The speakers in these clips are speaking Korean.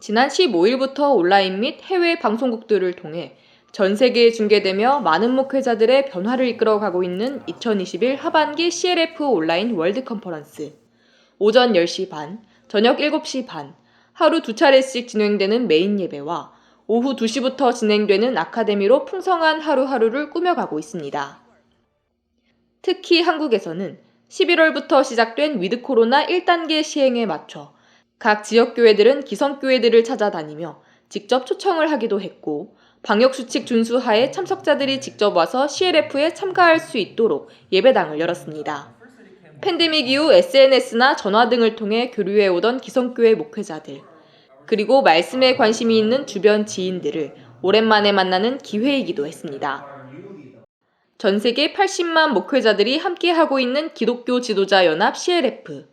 지난 15일부터 온라인 및 해외 방송국들을 통해 전 세계에 중계되며 많은 목회자들의 변화를 이끌어가고 있는 2021 하반기 CLF 온라인 월드 컨퍼런스. 오전 10시 반, 저녁 7시 반, 하루 두 차례씩 진행되는 메인 예배와 오후 2시부터 진행되는 아카데미로 풍성한 하루하루를 꾸며가고 있습니다. 특히 한국에서는 11월부터 시작된 위드 코로나 1단계 시행에 맞춰 각 지역교회들은 기성교회들을 찾아다니며 직접 초청을 하기도 했고 방역수칙 준수하에 참석자들이 직접 와서 CLF에 참가할 수 있도록 예배당을 열었습니다. 팬데믹 이후 SNS나 전화 등을 통해 교류해 오던 기성교회 목회자들, 그리고 말씀에 관심이 있는 주변 지인들을 오랜만에 만나는 기회이기도 했습니다. 전 세계 80만 목회자들이 함께하고 있는 기독교 지도자 연합 CLF.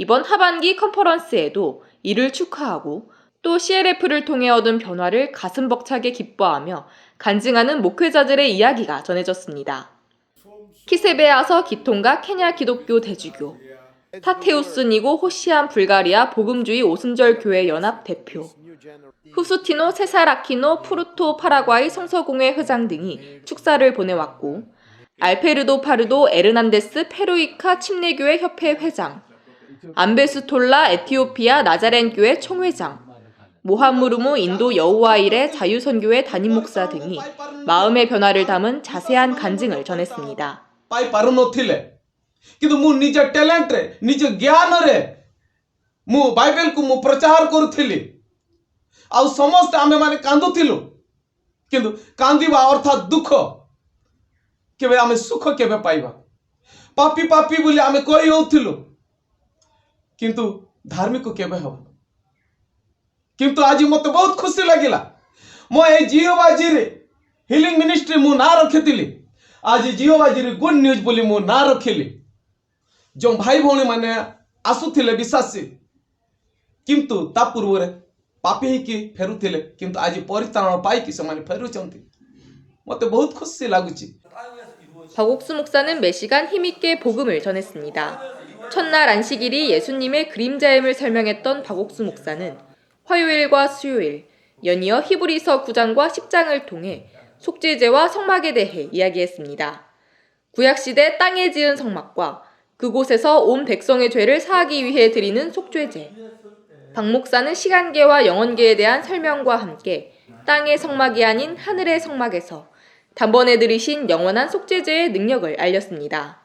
이번 하반기 컨퍼런스에도 이를 축하하고 또 CLF를 통해 얻은 변화를 가슴 벅차게 기뻐하며 간증하는 목회자들의 이야기가 전해졌습니다. 키세베아서 기통가 케냐 기독교 대주교, 타테우스 니고 호시안 불가리아 복음주의 오순절 교회 연합 대표, 후스티노 세사라키노 푸르토 파라과이 성서공회 회장 등이 축사를 보내왔고 알페르도 파르도 에르난데스 페루이카 침례교회 협회 회장, 안베스톨라 에티오피아 나자렌 교회 총회장, 모함무르무 인도 여우와일의 자유선교회 담임 목사 등이 마음의 변화를 담은 자세한 간증을 전했습니다. ପାଇପାରୁନଥିଲେ କିନ୍ତୁ ମୁଁ ନିଜ ଟ୍ୟାଲେଣ୍ଟରେ ନିଜ ଜ୍ଞାନରେ ମୁଁ ବାଇବେଲକୁ ମୁଁ ପ୍ରଚାର କରୁଥିଲି ଆଉ ସମସ୍ତେ ଆମେମାନେ କାନ୍ଦୁଥିଲୁ କିନ୍ତୁ କାନ୍ଦିବା ଅର୍ଥାତ୍ ଦୁଃଖ କେବେ ଆମେ ସୁଖ କେବେ ପାଇବା ପାପି ପାପି ବୋଲି ଆମେ କହି ହେଉଥିଲୁ କିନ୍ତୁ ଧାର୍ମିକ କେବେ ହେବ କିନ୍ତୁ ଆଜି ମୋତେ ବହୁତ ଖୁସି ଲାଗିଲା ମୁଁ ଏଇ ଜିଓ ବାଜିରେ ହିଲିଂ ମିନିଷ୍ଟ୍ରି ମୁଁ ନାଁ ରଖିଥିଲି ଆଜି ଜିଓ ବାଜିରେ ଗୁଡ୍ ନ୍ୟୁଜ୍ ବୋଲି ମୁଁ ନାଁ ରଖିଲି ଯେଉଁ ଭାଇ ଭଉଣୀମାନେ ଆସୁଥିଲେ ବିଶ୍ୱାସୀ କିନ୍ତୁ ତା ପୂର୍ବରେ ପାପି ହେଇକି ଫେରୁଥିଲେ କିନ୍ତୁ ଆଜି ପରିତ୍ରାଣ ପାଇକି ସେମାନେ ଫେରୁଛନ୍ତି ମୋତେ ବହୁତ ଖୁସି ଲାଗୁଛି 박옥수 목사는 매시간 힘있게 복음을 전했습니다. 첫날 안식일이 예수님의 그림자임을 설명했던 박옥수 목사는 화요일과 수요일, 연이어 히브리서 9장과 10장을 통해 속죄제와 성막에 대해 이야기했습니다. 구약시대 땅에 지은 성막과 그곳에서 온 백성의 죄를 사하기 위해 드리는 속죄제. 박 목사는 시간계와 영원계에 대한 설명과 함께 땅의 성막이 아닌 하늘의 성막에서 단번에 들이신 영원한 속죄제의 능력을 알렸습니다.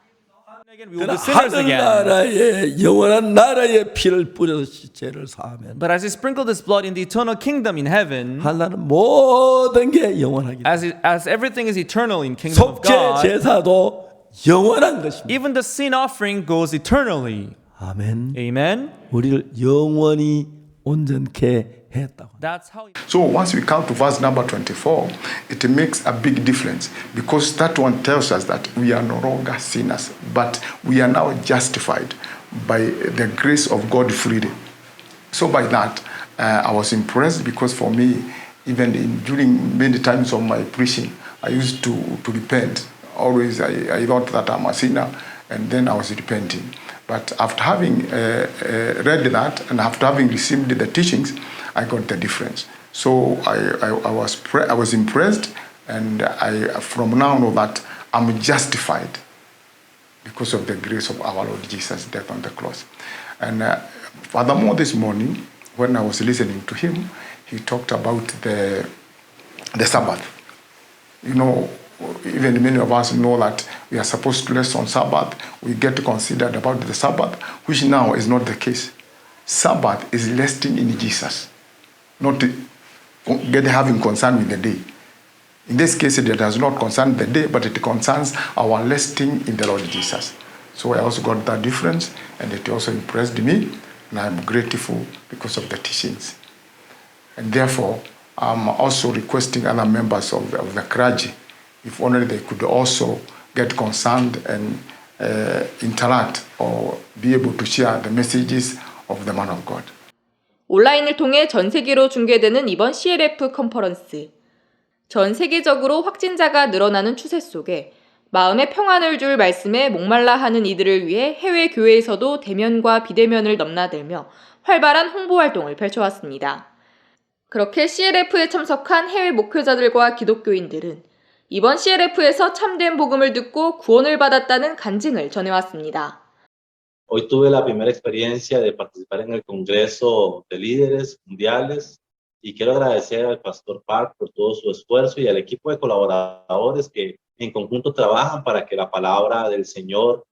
하늘나라에 영원한 나라에 피를 뿌려서 죄를 사하면 But as he sprinkled his blood in the eternal kingdom in heaven, 하나는 모든 게 영원하기 as, it, as everything is eternal in kingdom of 속죄 God, 제사도 영원한 것입니다. even the sin offering goes eternally. 아멘. Amen. 우리를 영원히 온전케 So once we come to verse number 24, it makes a big difference because that one tells us that we are no longer sinners, but we are now justified by the grace of God freely. So by that, uh, I was impressed because for me, even in, during many times of my preaching, I used to, to repent. Always I, I thought that I'm a sinner and then I was repenting. But after having uh, uh, read that and after having received the teachings, I got the difference. So I, I, I was I was impressed, and I from now know that I'm justified because of the grace of our Lord Jesus' death on the cross. And uh, furthermore, this morning when I was listening to him, he talked about the the Sabbath. You know, even many of us know that we are supposed to rest on Sabbath. We get considered about the Sabbath, which now is not the case. Sabbath is resting in Jesus, not get having concern with the day. In this case, it does not concern the day, but it concerns our resting in the Lord Jesus. So I also got that difference, and it also impressed me, and I'm grateful because of the teachings. And therefore, I'm also requesting other members of the, of the clergy, if only they could also get concerned and uh, interact or be able to share the messages of the man of God. 온라인을 통해 전 세계로 중계되는 이번 CLF 컨퍼런스. 전 세계적으로 확진자가 늘어나는 추세 속에 마음의 평안을 줄 말씀에 목말라 하는 이들을 위해 해외 교회에서도 대면과 비대면을 넘나들며 활발한 홍보 활동을 펼쳐왔습니다. 그렇게 CLF에 참석한 해외 목회자들과 기독교인들은 이번 CLF에서 참된 복음을 듣고 구원을 받았다는 간증을 전해왔습니다. Hoy tuve la primera experiencia de participar en el Congreso de Líderes Mundiales y quiero agradecer al Pastor Park por todo su esfuerzo y al equipo de colaboradores que en conjunto trabajan para que la palabra del Señor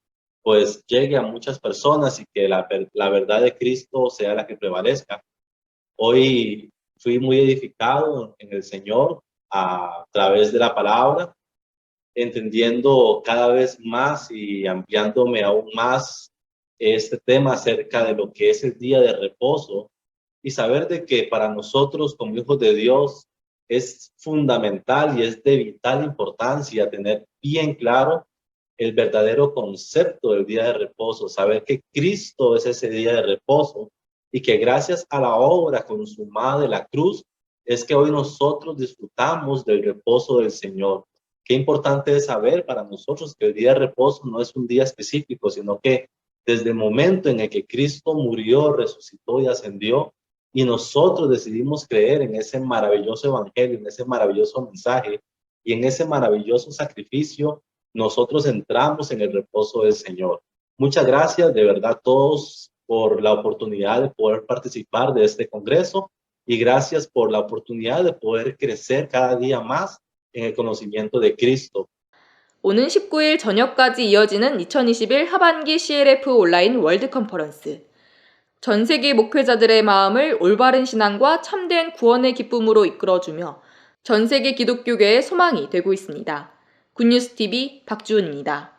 pues llegue a muchas personas y que la, ver- la verdad de Cristo sea la que prevalezca. Hoy fui muy edificado en el Señor a través de la palabra, entendiendo cada vez más y ampliándome aún más este tema acerca de lo que es el día de reposo y saber de que para nosotros como hijos de Dios es fundamental y es de vital importancia tener bien claro el verdadero concepto del día de reposo, saber que Cristo es ese día de reposo y que gracias a la obra consumada de la cruz es que hoy nosotros disfrutamos del reposo del Señor. Qué importante es saber para nosotros que el día de reposo no es un día específico, sino que desde el momento en el que Cristo murió, resucitó y ascendió, y nosotros decidimos creer en ese maravilloso evangelio, en ese maravilloso mensaje y en ese maravilloso sacrificio, nosotros entramos en el reposo del Señor. Muchas gracias de verdad a todos por la oportunidad de poder participar de este congreso y gracias por la oportunidad de poder crecer cada día más en el conocimiento de Cristo. 오는 19일 저녁까지 이어지는 2021 하반기 CLF 온라인 월드 컨퍼런스. 전 세계 목회자들의 마음을 올바른 신앙과 참된 구원의 기쁨으로 이끌어주며 전 세계 기독교계의 소망이 되고 있습니다. 굿뉴스 TV 박주은입니다.